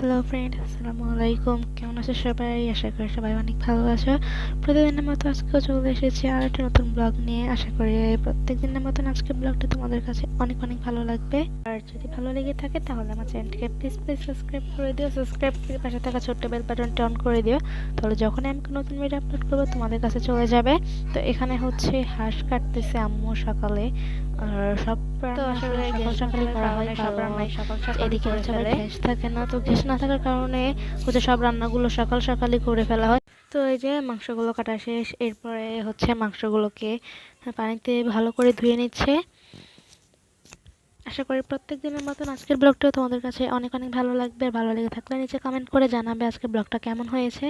Hello friend আসসালামু আলাইকুম কেমন আছো সবাই? আশা করি সবাই অনেক ভালো আছো। প্রতিদিনের মতো আজকেও চলে এসেছি আর একটা নতুন ব্লগ নিয়ে। আশা করি প্রত্যেক দিনের মতন আজকের ব্লগটা তোমাদের কাছে অনেক অনেক ভালো লাগবে। আর যদি ভালো লেগে থাকে তাহলে আমার চ্যানেলটিকে প্লিজ প্লিজ সাবস্ক্রাইব করে দিও। সাবস্ক্রাইব করে পাশে থাকা ছোট্ট বেল বাটনটি অন করে দিও। তাহলে যখনই আমি কোনো নতুন ভিডিও আপলোড করব তোমাদের কাছে চলে যাবে। তো এখানে হচ্ছে হাঁস কাটতেছে আম্মু সকালে। আর সব সকাল সকালে করা হয় সব রান্নাই সকাল সকাল এদিকে থাকে না তো গ্যাস না থাকার কারণে হচ্ছে সব রান্নাগুলো সকাল সকালই করে ফেলা হয়। তো এই যে মাংসগুলো কাটা শেষ, এরপরে হচ্ছে মাংসগুলোকে পানিতে ভালো করে ধুয়ে নিচ্ছে। আশা করি প্রত্যেক দিনের মতন আজকের ব্লগটাও তোমাদের কাছে অনেক অনেক ভালো লাগবে। ভালো লেগে থাকলে নিচে কমেন্ট করে জানাবে আজকের ব্লগটা কেমন হয়েছে।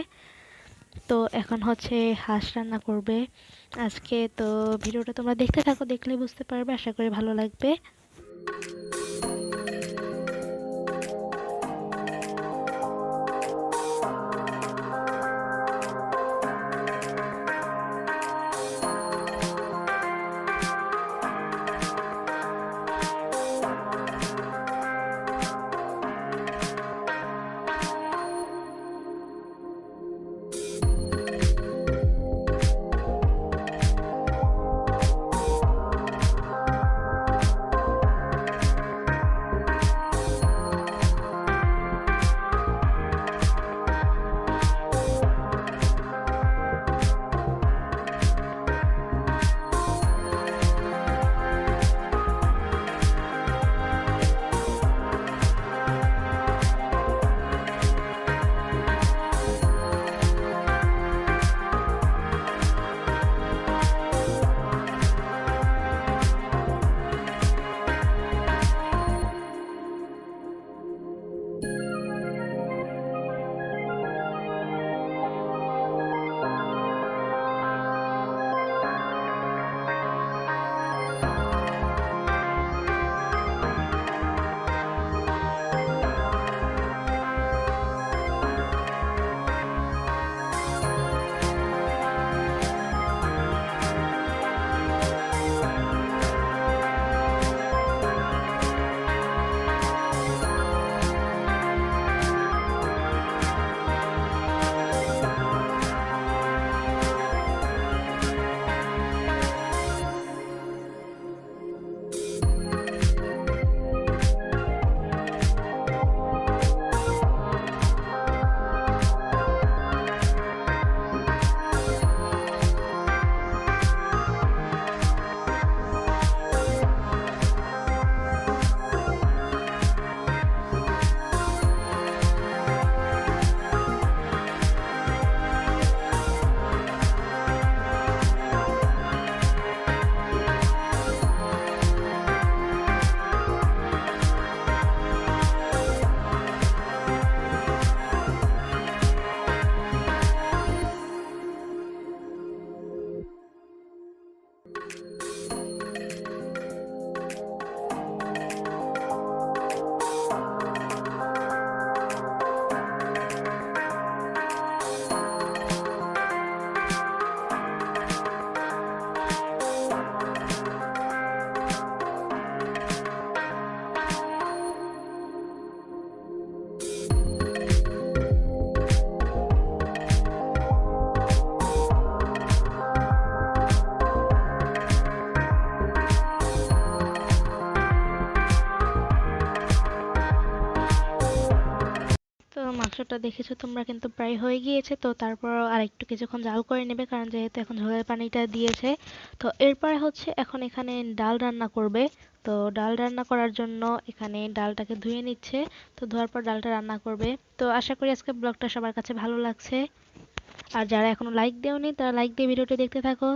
তো এখন হচ্ছে হাঁস রান্না করবে আজকে। তো ভিডিওটা তোমরা দেখতে থাকো দেখলে বুঝতে পারবে। আশা করি ভালো লাগবে। দেখেছ, তোমরা কিন্তু প্রায় হয়ে গিয়েছে। তো তারপর আর একটু কিছুক্ষণ জাল করে নেবে, কারণ যেহেতু এখন ঝোলের পানিটা দিয়েছে। তো এরপরে হচ্ছে এখন এখানে ডাল রান্না করবে। তো ডাল রান্না করার জন্য এখানে ডালটাকে ধুয়ে নিচ্ছে। তো ধোয়ার পর ডালটা রান্না করবে। তো আশা করি আজকে ব্লগটা সবার কাছে ভালো লাগছে। আর যারা এখনও লাইক দেওনি, তারা লাইক দিয়ে ভিডিওটি দেখতে থাকো।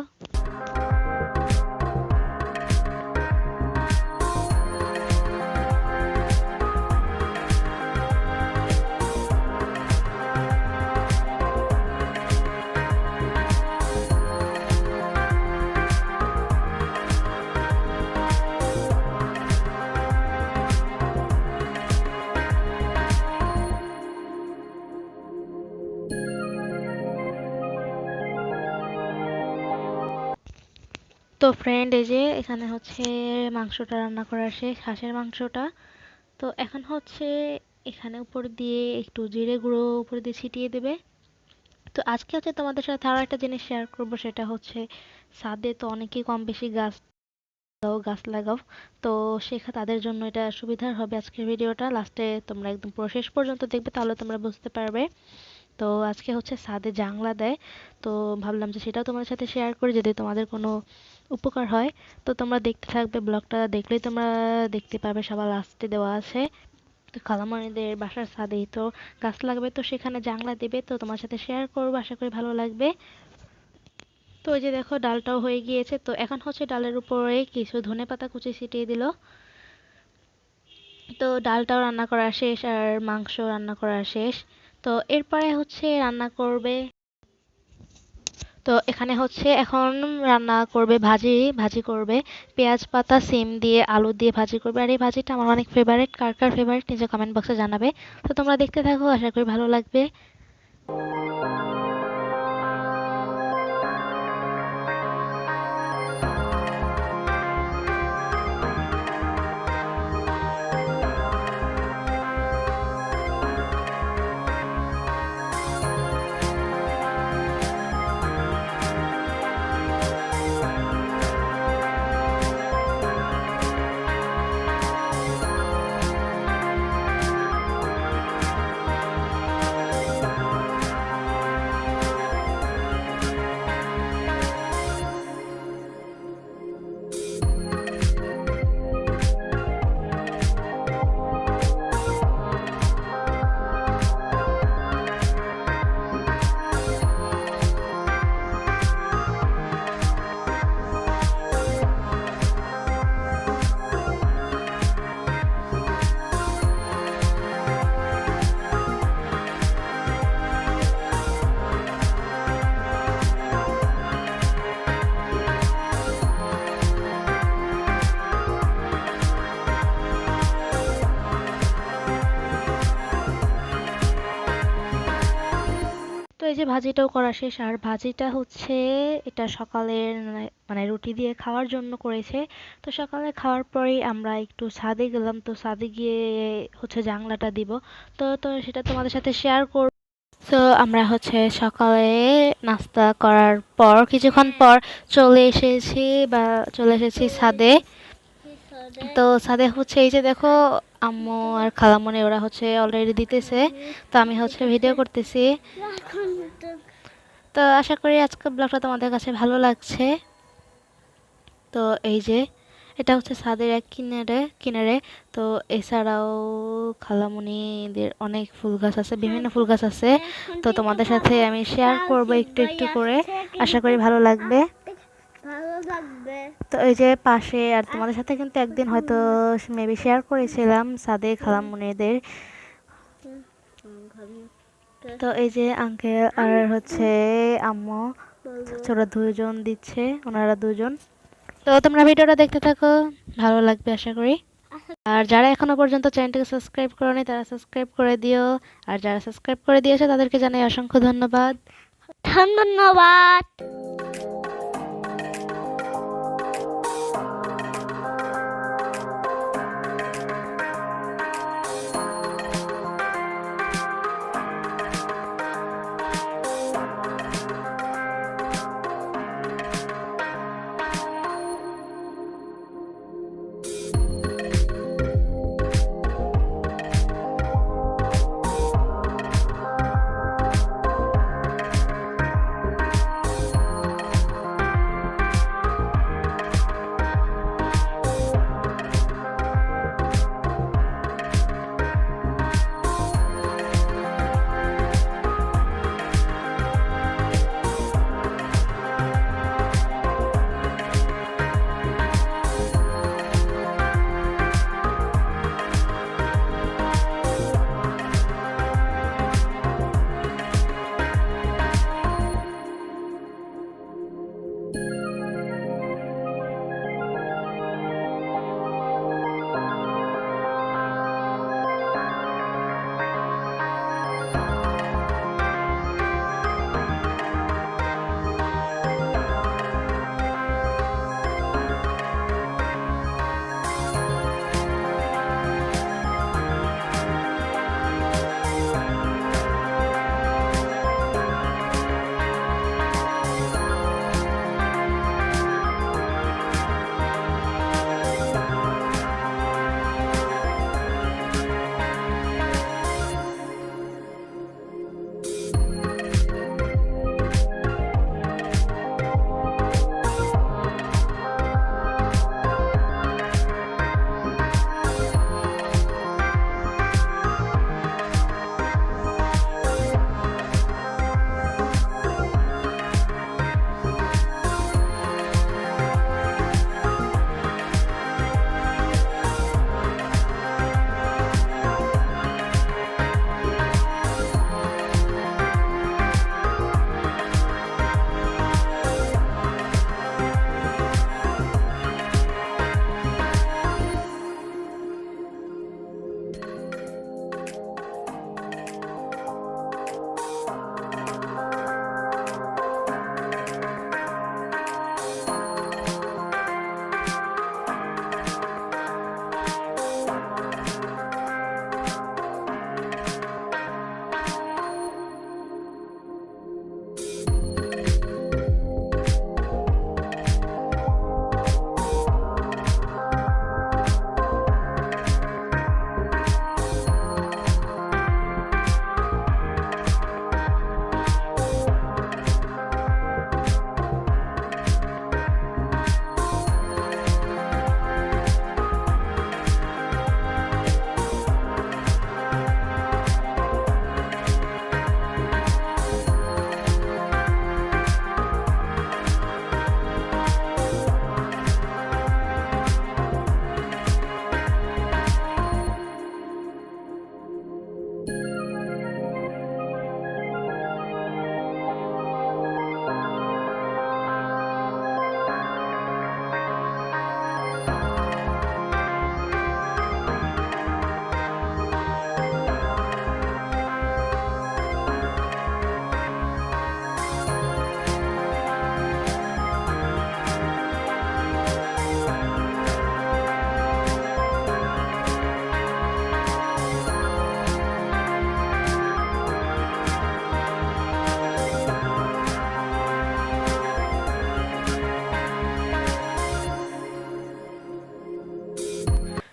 তো ফ্রেন্ড এই যে, এখানে হচ্ছে মাংসটা রান্না করা শেষ, হাঁসের মাংসটা। তো এখন হচ্ছে এখানে উপর দিয়ে একটু জিরে গুঁড়ো উপর দিয়ে ছিটিয়ে দেবে। তো আজকে হচ্ছে তোমাদের সাথে আরও একটা জিনিস শেয়ার করব, সেটা হচ্ছে ছাদে তো অনেকেই কম বেশি গাছ লাগাও গাছ লাগাও। তো শেখা তাদের জন্য এটা সুবিধার হবে আজকের ভিডিওটা। লাস্টে তোমরা একদম পুরো শেষ পর্যন্ত দেখবে, তাহলে তোমরা বুঝতে পারবে। তো আজকে হচ্ছে ছাদে জাংলা দেয়। তো ভাবলাম যে সেটাও তোমাদের সাথে শেয়ার করি, যদি তোমাদের কোনো উপকার হয়। তো তোমরা দেখতে থাকবে ব্লগটা, দেখলেই তোমরা দেখতে পাবে সবার লাস্টে দেওয়া আছে। তো খালামণিদের বাসার ছাদেই তো গাছ লাগবে, তো সেখানে জাংলা দেবে, তো তোমার সাথে শেয়ার করব, আশা করি ভালো লাগবে। তো ওই যে দেখো ডালটাও হয়ে গিয়েছে, তো এখন হচ্ছে ডালের উপরে কিছু ধনেপাতা কুচি ছিটিয়ে দিল। তো ডালটাও রান্না করা শেষ, আর মাংস রান্না করা শেষ। তো এরপরে হচ্ছে রান্না করবে তো এখানে হচ্ছে এখন রান্না করবে ভাজি ভাজি করবে। পেঁয়াজ পাতা, সিম দিয়ে আলু দিয়ে ভাজি করবে। আর এই ভাজিটা আমার অনেক ফেভারিট কার কার ফেভারিট নিজে কমেন্ট বক্সে জানাবে। তো তোমরা দেখতে থাকো। আশা করি ভালো লাগবে। এই যে ভাজিটাও করা শেষ আর ভাজিটা হচ্ছে এটা সকালের মানে- মানে রুটি দিয়ে খাওয়ার জন্য করেছে। তো সকালে খাওয়ার পরেই আমরা একটু ছাদে গেলাম তো ছাদে গিয়ে হচ্ছে জাংলাটা দিব। তো তো সেটা তোমাদের সাথে শেয়ার করব তো আমরা হচ্ছে সকালে নাস্তা করার পর কিছুক্ষণ পর চলে এসেছি বা চলে এসেছি ছাদে। তো ছাদে হচ্ছে এই যে দেখো আম্মু আর খালামণি ওরা হচ্ছে অলরেডি দিতেছে। তো আমি হচ্ছে ভিডিও করতেছি। তো আশা করি আজকের ব্লগটা তোমাদের কাছে ভালো লাগছে। তো এই যে, এটা হচ্ছে ছাদের এক কিনারে কিনারে। তো এছাড়াও খালামণিদের অনেক ফুল গাছ আছে, বিভিন্ন ফুল গাছ আছে। তো তোমাদের সাথে আমি শেয়ার করব একটু একটু করে। আশা করি ভালো লাগবে। তো এই যে পাশে আর তোমাদের সাথে কিন্তু একদিন হয়তো মেবি শেয়ার করেছিলাম সাদে খালামুনিদের তো এই যে আঙ্কেল আর হচ্ছে আম্মু ওরা দুজন দিচ্ছে, ওনারা দুজন তো তোমরা ভিডিওটা দেখতে থাকো, ভালো লাগবে আশা করি। আর যারা এখনও পর্যন্ত চ্যানেলটাকে সাবস্ক্রাইব করোনি, তারা সাবস্ক্রাইব করে দিও। আর যারা সাবস্ক্রাইব করে দিয়েছে, তাদেরকে জানাই অসংখ্য ধন্যবাদ। ধন্যবাদ।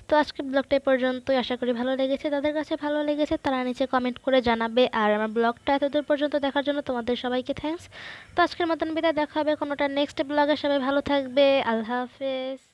তো আজকের ব্লগটা পর্যন্তই। আশা করি ভালো লেগেছে। তাদের কাছে ভালো লেগেছে, তারা নিচে কমেন্ট করে জানাবে। আর আমার ব্লগটা এতদূর পর্যন্ত দেখার জন্য তোমাদের সবাইকে থ্যাংকস তো আজকের মতন বিদায়, দেখা হবে কোনোটা নেক্সট ব্লগে সবাই ভালো থাকবে। আল্লাহ হাফেজ।